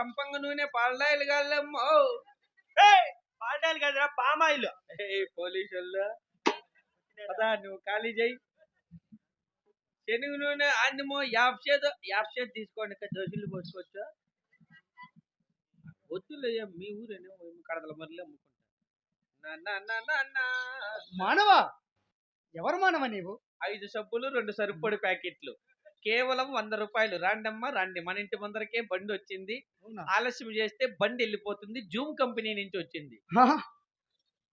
సంపంగ నూనె పాలడాయిలు కాళ్ళమ్మో పాడాలి కదరా పామాయిల్. పోలీసు వాళ్ళు పదా నువ్వు ఖాళీ చేయి శనగ నూనె అన్నమో యాప్సేదో యాప్సేదో తీసుకోండి ఇక్కడ దోశలు పోసుకోవచ్చు. వద్దులయ్యా మీ ఊరేనే కడదల మరలే అమ్ముకుంటా. మానవా? ఎవరు మానవ నీవు? ఐదు సబ్బులు రెండు సరుపొడి ప్యాకెట్లు. కేవలం వంద రూపాయలు. రాండమ్మా రండి. మన ఇంటి ముందరకే బండి వచ్చింది? ఆలస్యం చేస్తే బండి వెళ్ళిపోతుంది. జూమ్ కంపెనీ నుంచి వచ్చింది?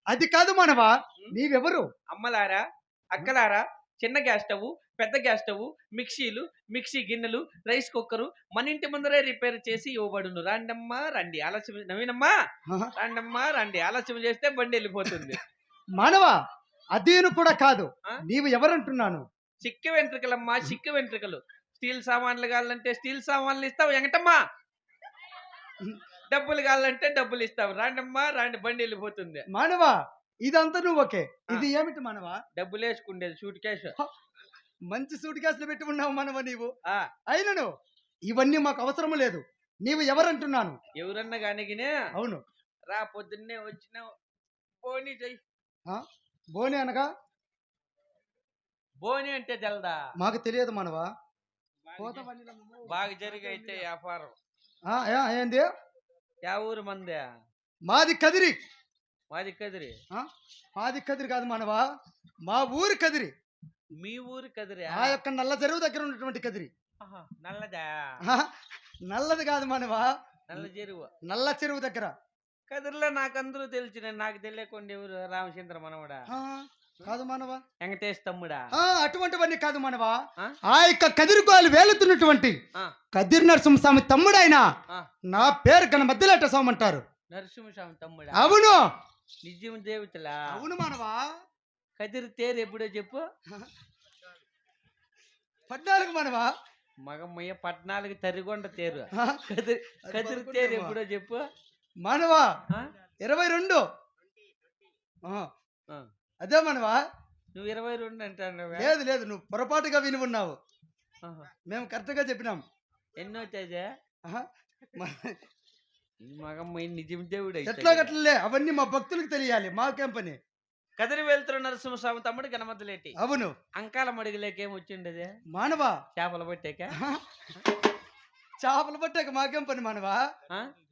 అది కాదు మానవా నీవెవరు? అమ్మలారా అక్కలారా చిన్న గ్యాస్ స్టవ్ పెద్ద గ్యాస్ స్టవ్ మిక్సీలు మిక్సీ గిన్నెలు రైస్ కుక్కరు మన ఇంటి ముందరే రిపేర్ చేసి ఇవ్వబడును. రాండమ్మా రండి. ఆలస్యం నవీనమ్మా? రాండమ్మా రండి. ఆలస్యం చేస్తే బండి వెళ్ళిపోతుంది. మానవా అదేను కూడా కాదు? నీవు ఎవరంటున్నాను? చిక్కు వెంట్రుకలమ్మా చిక్కు వెంట్రుకలు. స్టీల్ సామాన్లు కావాలంటే స్టీల్ సామాన్లు ఇస్తావు వెంకటమ్మా. డబ్బులు కావాలంటే డబ్బులు ఇస్తావు. రాండమ్మా రాండి బండి వెళ్ళిపోతుంది. మానవా ఇదంతా నువ్వు ఓకే ఇది ఏమిటి మానవా? డబ్బులు వేసుకుండేది సూట్ కేసు మంచి సూట్ కేసులు పెట్టి ఉన్నావు మానవ నీవు. అయినను ఇవన్నీ మాకు అవసరం లేదు. నీవు ఎవరంటున్నాను? ఎవరన్నా కానిగినే అవును. రా పొద్దున్నే వచ్చినావు. బోని చెయ్యి. బోని అనగా? బోని అంటే తెలదా? మాకు తెలియదు మానవా. బాగా జరిగి అయితే వ్యాపారం. ఆ, యా, ఏంది? యా ఊరు మందే? మాది కదిరి. మాది కదిరి? మాది కదిరి కాదు మానవా. మా ఊరి కదిరి. మీ ఊరు కదిరి? ఆ యొక్క నల్ల చెరువు దగ్గర ఉన్నటువంటి కదిరి. నల్లదా? ఆ, నల్లది కాదు మానవా. నల్ల చెరువు. నల్ల చెరువు దగ్గర. కదిరిలో నాకందరూ తెలిసిన నాకు తెలియకుండా ఎవరు రామచంద్ర మనవడా? ఆ, కాదు మానవా? వెంకటేష్ తమ్ముడా. ఆ, అటువంటివన్నీ కాదు మానవా. ఆ? యొక్క కదిరికోలు వేలుతున్నటువంటి. కదిరి నరసింహస్వామి తమ్ముడైన ఆ. నా పేరు గణ మధ్యలేట స్వామి అంటారు. నరసింహస్వామి తమ్ముడా. అవును. నిజం దేవతలా? అవును మానవా. కదిరి తేరు ఎప్పుడో చెప్పు. పద్నాలుగు మానవా? మగమ్మయ్య పద్నాలుగు తరిగొండ తేరు. కదిరి కదిరి. తేరు ఎప్పుడో చెప్పు. మానవా? ఇరవై రెండు. ఆ, ఆ. అదే మానవా? నువ్వు ఇరవై రెండు అంటావు లేదు లేదు నువ్వు పొరపాటుగా విని ఉన్నావు. మేము కరెక్ట్గా చెప్పినాం. ఎన్నో తేజా. మ- నిజం దేవుడు. ఎట్లా గట్లలే అవన్నీ మా భక్తులకు తెలియాలి మాకేం పని? కదిరి వెళ్తున్న నరసింహస్వామి తమ్ముడు గణమతులేటి. అవును. అంకాల మడిగిలేకేం వచ్చిండదే? మానవా? చేపలు పట్టాక? చేపలు పట్టాక మాకేం పని మానవా?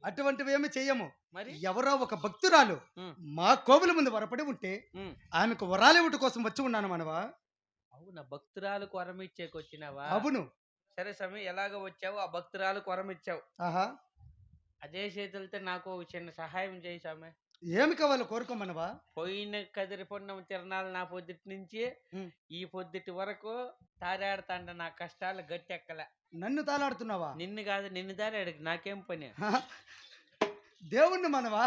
అటువంటివి ఏమి చెయ్యము. మరి? ఎవరో ఒక భక్తురాలు. మా కోవిల ముందు వరపడి ఉంటే. ఆమెకు వరాలివుటి కోసం వచ్చి ఉన్నాను మానవా? అవునా భక్తురాలు కొరం ఇచ్చేకొచ్చినావా అవును. సరే స్వామి ఎలాగ వచ్చావు ఆ భక్తురాలు కొరం ఇచ్చావు. ఆహా. అదే చేతులతో నాకు ఒక చిన్న సహాయం చేయి స్వామి. ఏమి కావాలో కోరుకోమనవా? పోయిన కదిరి పొన్నం తిరణాలు నా పొద్దుటి నుంచి. ఈ పొద్దుటి వరకు తారాడుతాండ నా కష్టాలు గట్టెక్కల. నన్ను తాలాడుతున్నావా నిన్ను కాదు నిన్ను దారాడు నాకేం పని. దేవుణ్ణి మనవా?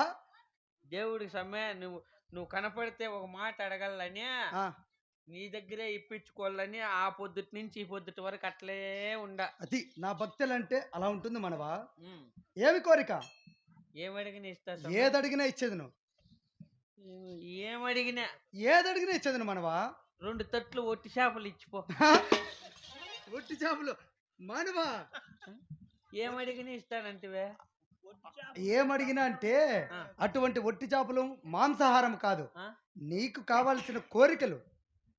దేవుడికి సమ్మె నువ్వు నువ్వు కనపడితే ఒక మాట అడగాలని నీ దగ్గరే ఇప్పించుకోవాలని ఆ పొద్దుటి నుంచి ఈ పొద్దుటి వరకు అట్లే ఉండ. అది నా భక్తులంటే అలా ఉంటుంది మనవా. ఏమి కోరిక? స్వామి. ఏదడిగినా ఇచ్చేది నువ్వు. ఏమడిగినా. ఏదడిగినా ఇచ్చేది మనవా? రెండు తట్లు ఒట్టి చేపలు ఇచ్చిపో. ఒట్టి చేపలు? మానవా? ఏమడిగినా ఇస్తానంటివే. ఏమడిగినా అంటే. అటువంటి ఒట్టి చేపలు మాంసాహారం కాదు? నీకు కావాల్సిన కోరికలు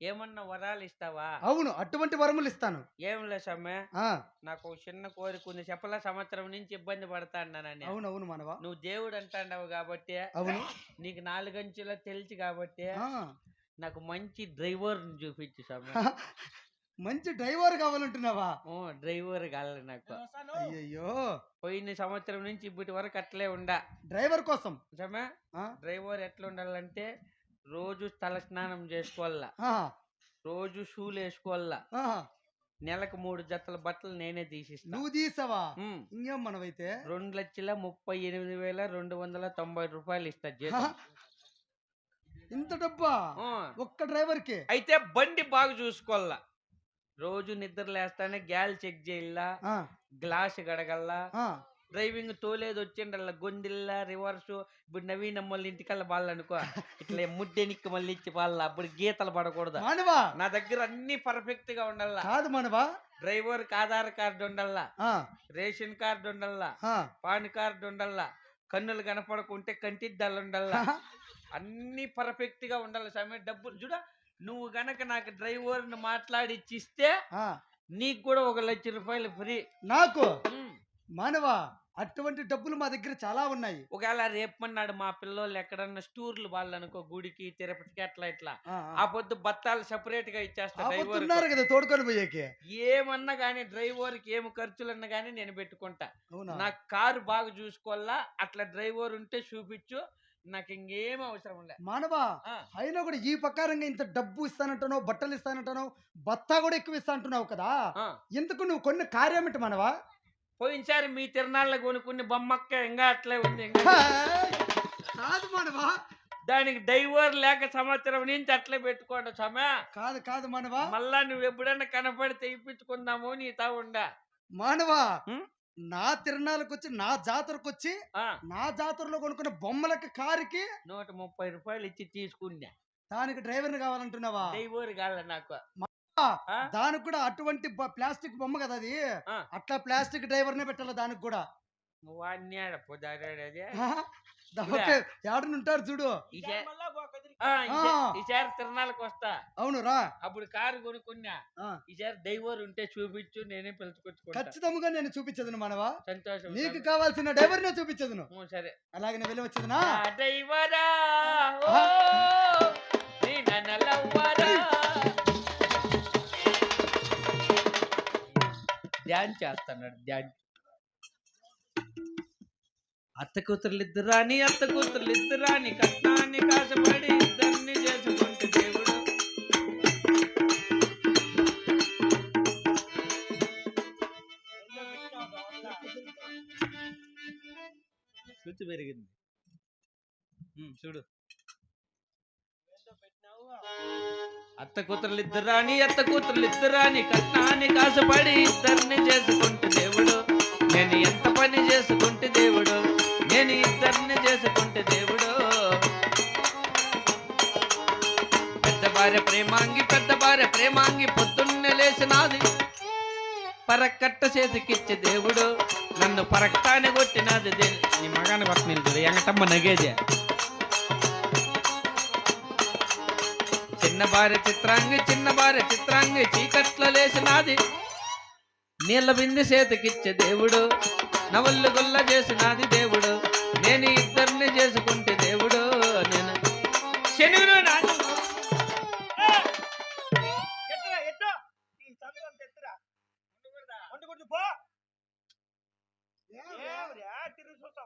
ఏమన్నా వరాలు ఇస్తావా? అవును అటువంటి వరములు ఇస్తాను. ఏం లే సమ్మె? నాకు చిన్న కోరిక ఉంది. చెప్పల సంవత్సరం నుంచి ఇబ్బంది పడతాన్నానని అవును అవును మానవా. నువ్వు దేవుడు అంటాండవు కాబట్టి అవును. నీకు నాలుగంచుల తెలిసి కాబట్టి. నాకు మంచి డ్రైవర్ చూపించు సమ్మె. మంచి డ్రైవర్ కావాలంటున్నావా? ఓ డ్రైవర్ కావాలి నాకు. అయ్యయ్యో. పోయిన సంవత్సరం నుంచి ఇప్పటి వరకు అట్లే ఉండా. డ్రైవర్ కోసం? డ్రైవర్ ఎట్లా ఉండాలంటే రోజు తల స్నానం చేసుకోవాలా రోజు షూలు వేసుకోవాలా. నెలకు మూడు జతల బట్టలు నేనే తీసిస్తా. నువ్వు తీసావా. ఇంకేం మనవైతే రెండు లక్షల ముప్పై ఎనిమిది వేల రెండు వందల తొంభై రూపాయలు ఇస్తా జీతం. ఇంత డబ్బా. ఒక్క డ్రైవర్కి అయితే బండి బాగా చూసుకోవాలా రోజు నిద్ర లేస్తానే గ్యాల్ చెక్ చేయాలా గ్లాస్ గడగల్లా. డ్రైవింగ్ తోలేదు వచ్చిండల్లా గొందిల్లా రివర్స్ ఇప్పుడు నవీన్ మళ్ళీ ఇంటికల్లా బాల్ అనుకో ఇట్లా ముద్దెనికి మళ్ళీ ఇచ్చి వాళ్ళ అప్పుడు గీతలు పడకూడదు. మానవా? నా దగ్గర అన్ని పర్ఫెక్ట్గా ఉండాలా కాదు మానవా? డ్రైవర్కి ఆధార్ కార్డు ఉండాలా ఆ, రేషన్ కార్డు ఉండాలా ఆ. పాన్ కార్డు ఉండాలా కన్నులు కనపడకుంటే కంటిద్దాలు ఉండాలా అన్ని పర్ఫెక్ట్గా ఉండాలి సమయం డబ్బులు చూడ నువ్వు గనక నాకు డ్రైవర్ని మాట్లాడి ఇచ్చిస్తే ఆ, నీకు కూడా ఒక లక్ష రూపాయలు ఫ్రీ. నాకు? మానవా అటువంటి డబ్బులు మా దగ్గర చాలా ఉన్నాయి. ఒకవేళ రేపన్నాడు మా పిల్లోళ్ళు ఎక్కడన్నా స్టూర్లు వాళ్ళు అనుకో గుడికి తిరుపతికి అట్లా ఇట్లా. ఆ, పొద్దు బత్తాలు సెపరేట్గా ఇచ్చేస్తా డ్రైవర్ ఆపత్తున్నారు కదా తోడుకొని పోయేకి. ఏమన్నా గానీ డ్రైవర్కి ఏమి ఖర్చులన్నా గానీ నేను పెట్టుకుంటా. అవునా? నా కారు బాగా చూసుకోవాలా? అట్లా డ్రైవర్ ఉంటే చూపించు. నాకు ఇంకేం అవసరం లే. మానవా. అయినా కూడా ఈ ప్రకారంగా ఇంత డబ్బు ఇస్తానంటున్నావు బట్టలు ఇస్తానంటున్నావు బత్తా కూడా ఎక్కువ ఇస్తా అంటున్నావు కదా. ఎందుకు నువ్వు కొన్ని కార్యమేంటి మానవా? పోయినసారి మీ తిరణాల్లో కొనుక్కుని బొమ్మక్క ఇంకా అట్లే ఉంది. ఇంకా కాదు మానవా. దానికి డ్రైవర్ లేక సంవత్సరం నుంచి అట్లే పెట్టుకోండి సమయ కాదు కాదు మానవా. మళ్ళా నువ్వు ఎప్పుడన్నా కనపడితే ఇప్పించుకుందాము నీతా ఉండా. మానవా? నా తిరణాలకు వచ్చి నా జాతరకు వచ్చి నా జాతరలో కొనుక్కున్న బొమ్మలకి కారుకి నూట ముప్పై రూపాయలు ఇచ్చి తీసుకున్నా. దానికి డ్రైవర్ని కావాలంటున్నావా? డ్రైవర్ కాల నాకు? దానికి కూడా అటువంటి ప్లాస్టిక్ బొమ్మ కదా అది. అట్లా ప్లాస్టిక్ డ్రైవర్నే పెట్టాలి దానికి కూడా. ఉంటారు చూడు? ఈసారి తిరణాలకు వస్తా. అవును రా. అప్పుడు కారు కొనుక్కున్నా. ఈసారి డ్రైవర్ ఉంటే చూపించు నేనే పిలుచుకొచ్చుకుంటా. ఖచ్చితంగా నేను చూపించదును మానవా? సంతోషం నీకు కావాల్సిన డ్రైవర్నే చూపించదును. ఉం, సరే. అలాగే నేను వెళ్ళవచ్చదునా ఆ. డ్రైవరా ధ్యాన్ చేస్తున్నాడు ధ్యాన్ అత్త కూతురులు ఇద్దరు రాని అత్త కూతుర్లు ఇద్దరాని కట్నాన్ని కాసపడి ఇద్దరిని చేసుకుంటే దేవుడు. ఏందో పెరిగింది. చూడు. పెట్టినావు అత్త కూతురులు ఇద్దరు రాని అత్త కూతురులు ఇద్దరు రాని కట్నాన్ని కాసపడి ఇద్దరిని చేసుకుంటే దేవుడు. నేను ఎంత పని చేసుకుంటే దేవుడు. నేను ఇద్దరిని చేసుకుంటే దేవుడు. పెద్ద భార్య ప్రేమాంగి పెద్ద భార్య ప్రేమాంగి పొద్దున్నే లేచినాది పరక్కట్ట చేతికిచ్చే దేవుడు. నన్ను పరక్తానే కొట్టినాది దేవుడు నీ మగాన్ని పట్టిన ఎంగటమ్మ నగేదే. చిన్న భార్య చిత్రాంగి చిన్న భార్య చిత్రాంగి చీకట్లో లేచినాది నీళ్ళ బింది చేతికిచ్చే దేవుడు నవళ్ళు గుల్ల చేసినాది దేవుడు. నేను ఇద్దరిని చేసుకుంటే దేవుడు నేను.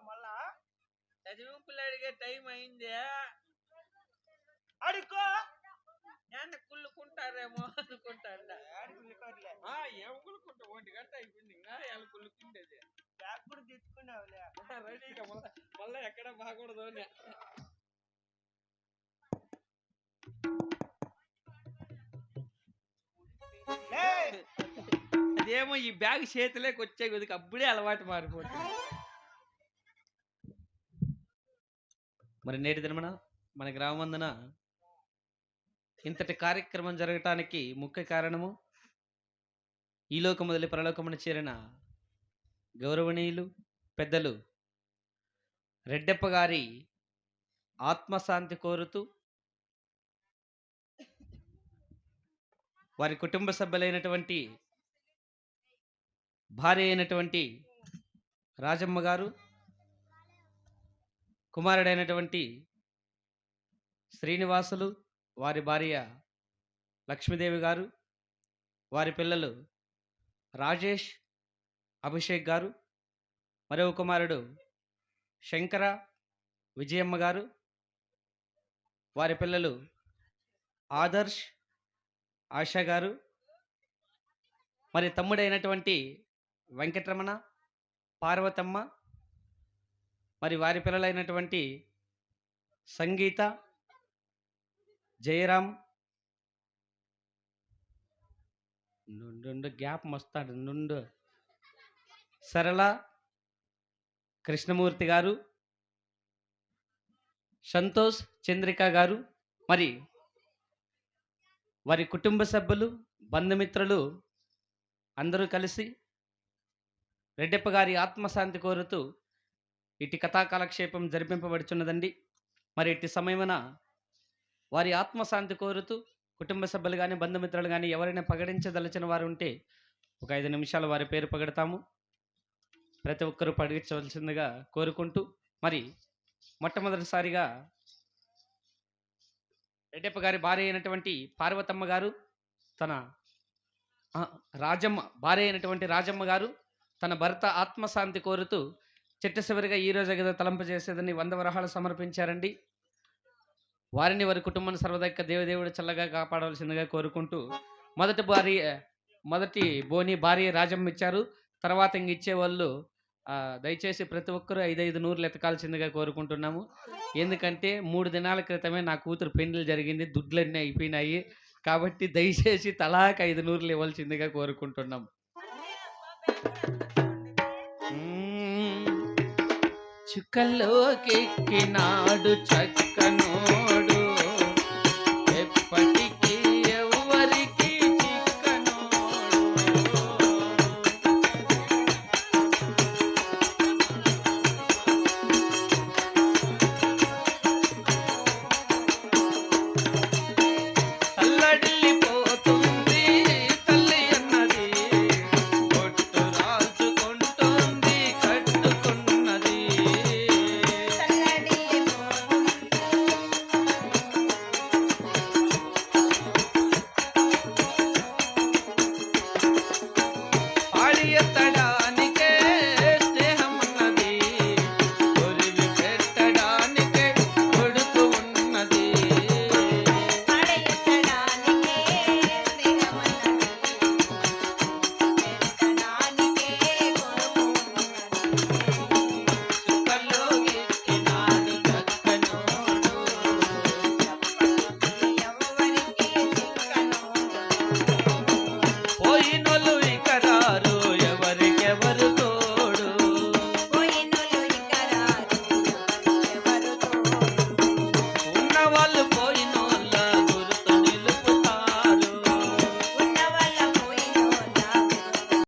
మళ్ళా? చదువుకులు అడిగే టైం అయింది. అడుక్కో. నేను కుళ్ళుకుంటారేమో అనుకుంటాడా. ఏం కుళ్ళుకుంటా ఒంటి గంట అయిపోయింది. ఇంకా ఎలా కుళ్ళుకుండేది? బ్యాగ్ కూడా తెచ్చుకున్నావులే. రెడీగా మళ్ళా మళ్ళా ఎక్కడ ఏయ్, అదేమో ఈ బ్యాగ్ చేతిలోకి వచ్చే కొద్దికి అప్పుడే అలవాటు మారిపోతుంది. మరి నేటి దినమన మన గ్రామమందున ఇంతటి కార్యక్రమం జరగటానికి ముఖ్య కారణము ఈ లోకం మొదలు పరలోకమున చేరిన గౌరవనీయులు పెద్దలు రెడ్డప్ప గారి ఆత్మశాంతి కోరుతూ వారి కుటుంబ సభ్యులైనటువంటి భార్య అయినటువంటి రాజమ్మ గారు కుమారుడైనటువంటి శ్రీనివాసులు వారి భార్య లక్ష్మీదేవి గారు వారి పిల్లలు రాజేష్ అభిషేక్ గారు మరో కుమారుడు శంకర విజయమ్మ గారు వారి పిల్లలు ఆదర్శ్ ఆశా గారు మరి తమ్ముడైనటువంటి వెంకటరమణ పార్వతమ్మ మరి వారి పిల్లలైనటువంటి సంగీత జయరామ్. నుండు గ్యాప్ మస్తాడు నుండు సరళ. కృష్ణమూర్తి గారు. సంతోష్ చంద్రిక గారు. మరి వారి కుటుంబ సభ్యులు బంధుమిత్రులు అందరూ కలిసి రెడ్డప్ప గారి ఆత్మశాంతి కోరుతూ ఇటు కథా కాలక్షేపం జరిపింపబడుచున్నదండి. మరి ఇట్టి సమయమున వారి ఆత్మశాంతి కోరుతూ కుటుంబ సభ్యులు కానీ బంధుమిత్రులు కానీ ఎవరైనా పగడించదలిచిన వారు ఉంటే ఒక ఐదు నిమిషాలు వారి పేరు పగడతాము. ప్రతి ఒక్కరూ పడిగించవలసిందిగా కోరుకుంటూ మరి మొట్టమొదటిసారిగా రెడ్డప్ప గారి భార్య అయినటువంటి పార్వతమ్మ గారు తన రాజమ్మ భార్య అయినటువంటి రాజమ్మ గారు తన భర్త ఆత్మశాంతి కోరుతూ చిట్ట చివరిగా ఈ కదా తలంపు చేసేదని వంద వరహాలు సమర్పించారండి. వారిని వారి కుటుంబాన్ని సర్వదక్క దేవదేవుడు చల్లగా కాపాడవలసిందిగా కోరుకుంటూ మొదటి భార్య మొదటి బోని భార్య రాజమ్మ ఇచ్చారు. తర్వాత ఇంక ఇచ్చేవాళ్ళు దయచేసి ప్రతి ఒక్కరూ ఐదైదు నూరులు ఎతకాల్సిందిగా కోరుకుంటున్నాము. ఎందుకంటే మూడు దినాల క్రితమే నా కూతురు పెండ్లు జరిగింది దుడ్లన్నీ అయిపోయినాయి. కాబట్టి దయచేసి తలాకి ఐదు నూరులు ఇవ్వాల్సిందిగా కోరుకుంటున్నాం మ్మ్. చుక్కల్లోకెక్కినాడు చక్కను